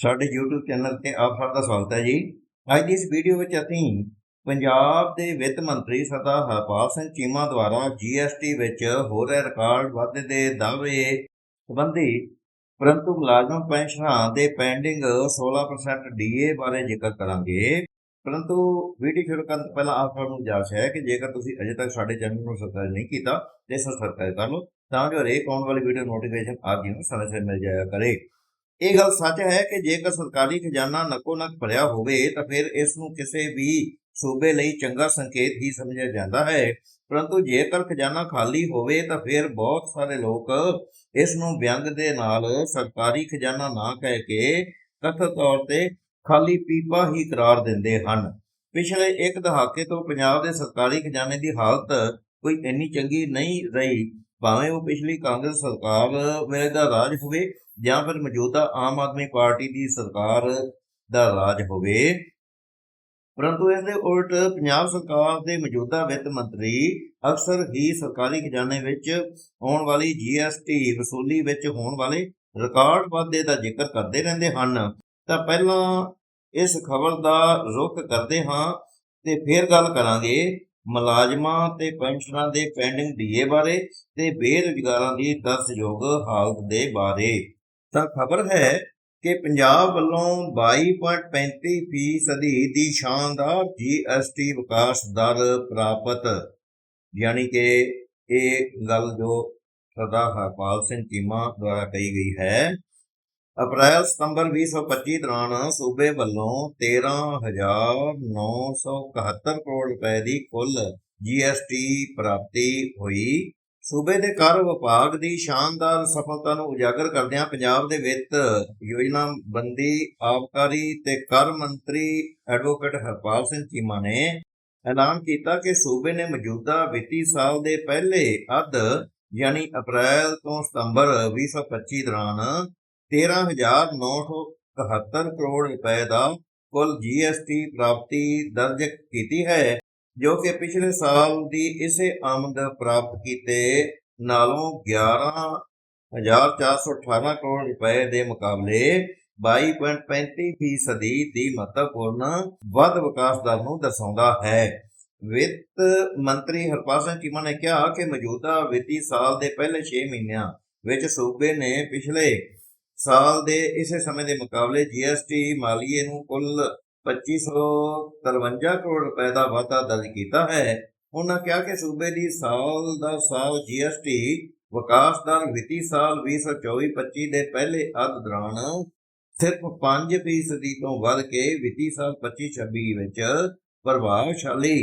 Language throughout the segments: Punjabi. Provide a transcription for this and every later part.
ਸਾਡੇ YouTube ਚੈਨਲ ਤੇ ਆਪ ਸਭ ਦਾ ਸਵਾਗਤ ਹੈ ਜੀ। ਅੱਜ ਦੀ ਇਸ ਵੀਡੀਓ ਵਿੱਚ ਅਸੀਂ ਪੰਜਾਬ ਦੇ ਵਿੱਤ ਮੰਤਰੀ ਸਰਦਾਰ ਹਰਪਾਲ ਸਿੰਘ ਚੀਮਾ ਦੁਆਰਾ GST ਵਿੱਚ ਹੋ ਰਹੇ ਰਿਕਾਰਡ ਵਾਧੇ ਦੇ ਦਾਅਵੇ ਸੰਬੰਧੀ ਪਰੰਤੂ ਮੁਲਾਜ਼ਮ ਪੈਨਸ਼ਨਾਂ ਦੇ ਪੈਂਡਿੰਗ 16% DA ਬਾਰੇ ਜ਼ਿਕਰ ਕਰਾਂਗੇ। ਪਰੰਤੂ ਵੀਡੀਓ ਸ਼ੁਰੂ ਕਰਨ ਤੋਂ ਪਹਿਲਾਂ ਆਪ ਸਭ ਨੂੰ ਗੁਜ਼ਾਰਿਸ਼ ਹੈ ਕਿ ਜੇਕਰ ਤੁਸੀਂ ਅਜੇ ਤੱਕ ਸਾਡੇ ਚੈਨਲ ਨੂੰ ਸਬਸਕ੍ਰਾਈਬ ਨਹੀਂ ਕੀਤਾ ਤੇ ਸਬਸਕ੍ਰਾਈਬ ਕਰ ਲਓ ਤਾਂ ਜੋ ਹਰੇਕ ਆਉਣ ਵਾਲੀ ਵੀਡੀਓ ਨੋਟੀਫਿਕੇਸ਼ਨ ਆਪ ਜੀ ਨੂੰ ਸਮੇਂ ਸਿਰ ਮਿਲ ਜਾਇਆ ਕਰੇ। ਇਹ ਗੱਲ ਸੱਚ ਹੈ ਕਿ ਜੇਕਰ ਸਰਕਾਰੀ ਖਜ਼ਾਨਾ ਨਕੋ ਨਕ ਭਰਿਆ ਹੋਵੇ, ਤਾਂ ਫਿਰ ਇਸ ਨੂੰ ਕਿਸੇ ਵੀ ਸੂਬੇ ਲਈ ਚੰਗਾ ਸੰਕੇਤ ਹੀ ਸਮਝਿਆ ਜਾਂਦਾ ਹੈ। ਪਰੰਤੂ ਜੇਕਰ ਖਜ਼ਾਨਾ ਖਾਲੀ ਹੋਵੇ, ਤਾਂ ਫਿਰ ਬਹੁਤ ਸਾਰੇ ਲੋਕ ਇਸ ਨੂੰ ਵਿਅੰਗ ਦੇ ਨਾਲ ਸਰਕਾਰੀ ਖਜ਼ਾਨਾ ਨਾ ਕਹਿ ਕੇ ਕਥਿਤ ਤੌਰ ਤੇ ਖਾਲੀ ਪੀਪਾ ਹੀ ਕਰਾਰ ਦਿੰਦੇ ਹਨ। ਪਿਛਲੇ ਇੱਕ ਦਹਾਕੇ ਤੋਂ ਪੰਜਾਬ ਦੇ ਸਰਕਾਰੀ ਖਜ਼ਾਨੇ ਦੀ ਹਾਲਤ ਕੋਈ ਇੰਨੀ ਚੰਗੀ ਨਹੀਂ ਰਹੀ। ਭਾਵੇਂ ਉਹ ਪਿਛਲੀ ਕਾਂਗਰਸ ਸਰਕਾਰ ਵੇਲੇ ਦਾ ਰਾਜ ਹੋਵੇ ਜਾਂ ਫਿਰ ਮੌਜੂਦਾ ਆਮ ਆਦਮੀ ਪਾਰਟੀ ਦੀ ਸਰਕਾਰ ਦਾ ਰਾਜ ਹੋਵੇ। ਪਰੰਤੂ ਇਸ ਦੇ ਉਲਟ ਪੰਜਾਬ ਸਰਕਾਰ ਦੇ ਮੌਜੂਦਾ ਵਿੱਤ ਮੰਤਰੀ ਅਕਸਰ ਹੀ ਸਰਕਾਰੀ ਖਜ਼ਾਨੇ ਵਿੱਚ ਆਉਣ ਵਾਲੀ GST ਵਸੂਲੀ ਵਿੱਚ ਹੋਣ ਵਾਲੇ ਰਿਕਾਰਡ ਵਾਧੇ ਦਾ ਜ਼ਿਕਰ ਕਰਦੇ ਰਹਿੰਦੇ ਹਨ। ਤਾਂ ਪਹਿਲਾਂ ਇਸ ਖਬਰ ਦਾ ਰੁਖ ਕਰਦੇ ਹਾਂ ਤੇ ਫਿਰ ਗੱਲ ਕਰਾਂਗੇ ਮੁਲਾਜ਼ਮਾਂ ਤੇ ਪੈਨਸ਼ਨਾਂ ਦੇ ਪੈਂਡਿੰਗ ਡੀਏ ਬਾਰੇ ਤੇ ਬੇਰੁਜ਼ਗਾਰਾਂ ਦੀ ਤਰਸਯੋਗ ਹਾਲਤ ਦੇ ਬਾਰੇ। ਤਾਂ ਖਬਰ ਹੈ ਕਿ ਪੰਜਾਬ ਵੱਲੋਂ 22.35 ਫੀਸਦੀ ਦੀ ਸ਼ਾਨਦਾਰ GST ਵਿਕਾਸ ਦਰ ਪ੍ਰਾਪਤ। ਯਾਨੀ ਕਿ ਇਹ ਗੱਲ ਜੋ ਸਰਦਾਰ ਹਰਪਾਲ ਸਿੰਘ ਚੀਮਾ ਦੁਆਰਾ ਕਹੀ ਗਈ ਹੈ ਅਪ੍ਰੈਲ ਸਤੰਬਰ 2025 ਦੌਰਾਨ ਸੂਬੇ ਵੱਲੋਂ 13971 ਕਰੋੜ ਰੁਪਏ ਦੀ ਕੁੱਲ GST ਪ੍ਰਾਪਤੀ ਹੋਈ। ਸੂਬੇ ਦੇ ਕਰ ਵਿਭਾਗ ਦੀ ਸ਼ਾਨਦਾਰ ਸਫਲਤਾ ਨੂੰ ਉਜਾਗਰ ਕਰਦਿਆਂ ਪੰਜਾਬ ਦੇ ਵਿੱਤ ਯੋਜਨਾ ਬੰਦੀ ਆਬਕਾਰੀ ਤੇ ਕਰ ਮੰਤਰੀ ਐਡਵੋਕੇਟ ਹਰਪਾਲ ਸਿੰਘ ਚੀਮਾ ਨੇ ਐਲਾਨ ਕੀਤਾ ਕਿ ਸੂਬੇ ਨੇ ਮੌਜੂਦਾ ਵਿੱਤੀ ਸਾਲ ਦੇ ਪਹਿਲੇ ਅੱਧ, ਯਾਨੀ ਅਪ੍ਰੈਲ ਤੋਂ ਸਤੰਬਰ 2025 ਦੌਰਾਨ 13971 ਕਰੋੜ ਰੁਪਏ ਦਾ ਕੁੱਲ GST ਪ੍ਰਾਪਤੀ ਦਰਜ ਕੀਤੀ ਹੈ, ਜੋ ਕਿ ਪਿਛਲੇ ਸਾਲ ਦੀ ਇਸੇ ਆਮਦ ਪ੍ਰਾਪਤ ਕੀਤੇ ਨਾਲੋਂ 11418 ਕਰੋੜ ਰੁਪਏ ਦੇ ਮੁਕਾਬਲੇ 22.35 ਫੀਸਦੀ ਦੀ ਮਹੱਤਵਪੂਰਨ ਵੱਧ ਵਿਕਾਸ ਦਰ ਨੂੰ ਦਰਸਾਉਂਦਾ ਹੈ। ਵਿੱਤ ਮੰਤਰੀ ਹਰਪਾਲ ਸਿੰਘ ਚੀਮਾ ਨੇ ਕਿਹਾ ਕਿ ਮੌਜੂਦਾ ਵਿੱਤੀ ਸਾਲ ਦੇ ਪਹਿਲੇ 6 ਮਹੀਨਿਆਂ ਵਿੱਚ ਸੂਬੇ ਨੇ ਪਿਛਲੇ ਸਾਲ ਦੇ ਇਸੇ ਸਮੇਂ ਦੇ ਮੁਕਾਬਲੇ GST ਮਾਲੀਏ ਨੂੰ ਕੁੱਲ 2553 ਕਰੋੜ ਰੁਪਏ ਦਾ ਵਾਧਾ ਦਰਜ ਕੀਤਾ ਹੈ। ਉਹਨਾਂ ਕਿਹਾ ਕਿ ਸੂਬੇ ਦੀ ਸਾਲ ਦਾ ਸਾਲ GST ਵਿਕਾਸ ਦਰ ਵਿੱਤੀ ਸਾਲ 2024-25 ਦੇ ਪਹਿਲੇ ਅੱਧ ਦੌਰਾਨ ਸਿਰਫ 5% ਤੋਂ ਵੱਧ ਕੇ ਵਿੱਤੀ ਸਾਲ 25-26 ਵਿੱਚ ਪ੍ਰਭਾਵਸ਼ਾਲੀ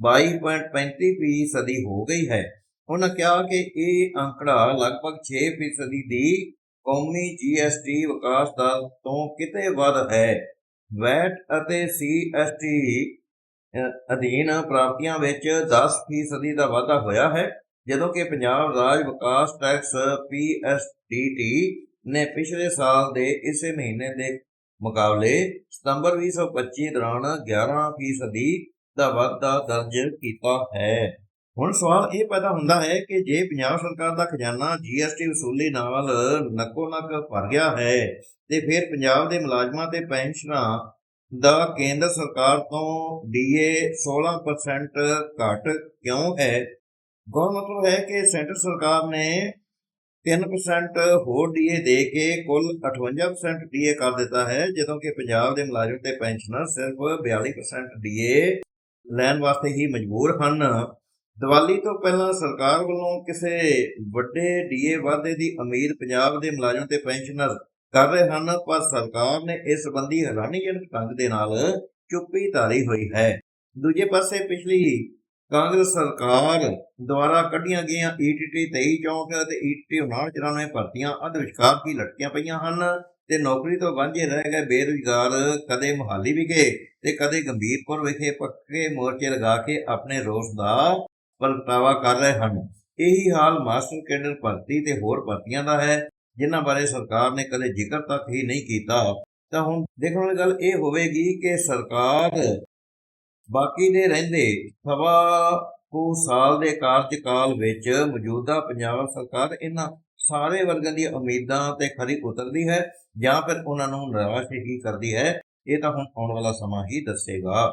22.35% ਹੋ ਗਈ ਹੈ। ਉਹਨਾਂ ਕਿਹਾ ਕਿ ਇਹ ਅੰਕੜਾ ਲਗਭਗ 6% ਦੀ ਕੌਮੀ GST ਵਿਕਾਸ ਦਰ ਤੋਂ ਕਿਤੇ ਵੱਧ ਹੈ। ਵੈਟ ਅਤੇ CST ਅਧੀਨ ਪ੍ਰਾਪਤੀਆਂ ਵਿੱਚ 10% ਦਾ ਵਾਧਾ ਹੋਇਆ ਹੈ, ਜਦੋਂ ਕਿ ਪੰਜਾਬ ਰਾਜ ਵਿਕਾਸ ਟੈਕਸ PSDT ਨੇ ਪਿਛਲੇ ਸਾਲ ਦੇ ਇਸੇ ਮਹੀਨੇ ਦੇ ਮੁਕਾਬਲੇ ਸਤੰਬਰ 2025 ਦੌਰਾਨ 11% ਦਾ ਵਾਧਾ ਦਰਜ ਕੀਤਾ ਹੈ। ਹੁਣ ਸਵਾਲ ਇਹ ਪੈਦਾ ਹੁੰਦਾ ਹੈ ਕਿ ਜੇ ਪੰਜਾਬ ਸਰਕਾਰ ਦਾ ਖਜ਼ਾਨਾ GST ਵਸੂਲੀ ਨਾਲ ਨੱਕੋ ਨੱਕ ਭਰ ਗਿਆ ਹੈ, ਤੇ ਫਿਰ ਪੰਜਾਬ ਦੇ ਮੁਲਾਜ਼ਮਾਂ ਤੇ ਪੈਨਸ਼ਨਰਾਂ ਦਾ ਕੇਂਦਰ ਸਰਕਾਰ ਤੋਂ DA 16% ਘੱਟ ਕਿਉਂ ਹੈ? ਗੌਰ ਮਤਲਬ ਹੈ ਕਿ ਸੈਂਟਰ ਸਰਕਾਰ ਨੇ 3% ਹੋਰ DA ਦੇ ਕੇ ਕੁੱਲ 58% DA ਕਰ ਦਿੱਤਾ ਹੈ, ਜਦੋਂ ਕਿ ਪੰਜਾਬ ਦੇ ਮੁਲਾਜ਼ਮ ਤੇ ਪੈਨਸ਼ਨਰ ਸਿਰਫ 42% DA ਲੈਣ ਵਾਸਤੇ ਹੀ ਮਜਬੂਰ ਹਨ। ਦੀਵਾਲੀ ਤੋਂ ਪਹਿਲਾਂ ਸਰਕਾਰ ਵੱਲੋਂ ਕਿਸੇ ਵੱਡੇ ਡੀਏ ਵਾਧੇ ਦੀ ਉਮੀਦ ਪੰਜਾਬ ਦੇ ਮੁਲਾਜ਼ਮ ਤੇ ਪੈਨਸ਼ਨਰ ਕਰ ਰਹੇ ਹਨ, ਪਰ ਸਰਕਾਰ ਨੇ ਇਸ ਸੰਬੰਧੀ ਹੈਰਾਨੀਜਨਕ ਢੰਗ ਦੇ ਨਾਲ ਚੁੱਪੀ ਧਾਰੀ ਹੋਈ ਹੈ। ਦੂਜੇ ਪਾਸੇ ਪਿਛਲੀ ਕਾਂਗਰਸ ਸਰਕਾਰ ਦੁਆਰਾ ਕੱਢੀਆਂ ਗਈਆਂ E ਈਟੀਟੀ 2364 ਅਤੇ E ਈਟੀਟੀ 5994 ਭਰਤੀਆਂ ਅਧ ਵਿਚਕਾਰ ਹੀ ਲਟਕੀਆਂ ਪਈਆਂ ਹਨ ਤੇ ਨੌਕਰੀ ਤੋਂ ਵਾਂਝੇ ਰਹਿ ਗਏ ਬੇਰੁਜ਼ਗਾਰ ਕਦੇ ਮੁਹਾਲੀ ਵਿਖੇ ਤੇ ਕਦੇ ਗੰਭੀਰਪੁਰ ਵਿਖੇ ਪੱਕੇ ਮੋਰਚੇ ਲਗਾ ਕੇ ਆਪਣੇ ਰੋਸ ਦਾ ਪ੍ਰਗਟਾਵਾ ਕਰ ਰਹੇ ਹਨ। ਇਹੀ ਹਾਲ ਮਾਸਟਰ ਕੇਡਰ ਭਰਤੀ ਤੇ ਹੋਰ ਭਰਤੀਆਂ ਦਾ ਹੈ, ਜਿਨ੍ਹਾਂ ਬਾਰੇ ਸਰਕਾਰ ਨੇ ਕਦੇ ਜ਼ਿਕਰ ਤੱਕ ਹੀ ਨਹੀਂ ਕੀਤਾ। ਤਾਂ ਹੁਣ ਦੇਖਣ ਵਾਲੀ ਗੱਲ ਇਹ ਹੋਵੇਗੀ ਕਿ ਸਰਕਾਰ ਬਾਕੀ ਦੇ ਰਹਿੰਦੇ ਸਵਾ ਕੁ ਸਾਲ ਦੇ ਕਾਰਜਕਾਲ ਵਿੱਚ ਮੌਜੂਦਾ ਪੰਜਾਬ ਸਰਕਾਰ ਇਹਨਾਂ ਸਾਰੇ ਵਰਗਾਂ ਦੀਆਂ ਉਮੀਦਾਂ ਤੇ ਖਰੀ ਉਤਰਦੀ ਹੈ ਜਾਂ ਫਿਰ ਉਹਨਾਂ ਨੂੰ ਨਿਰਾਸ਼ ਹੀ ਕਰਦੀ ਹੈ, ਇਹ ਤਾਂ ਹੁਣ ਆਉਣ ਵਾਲਾ ਸਮਾਂ ਹੀ ਦੱਸੇਗਾ।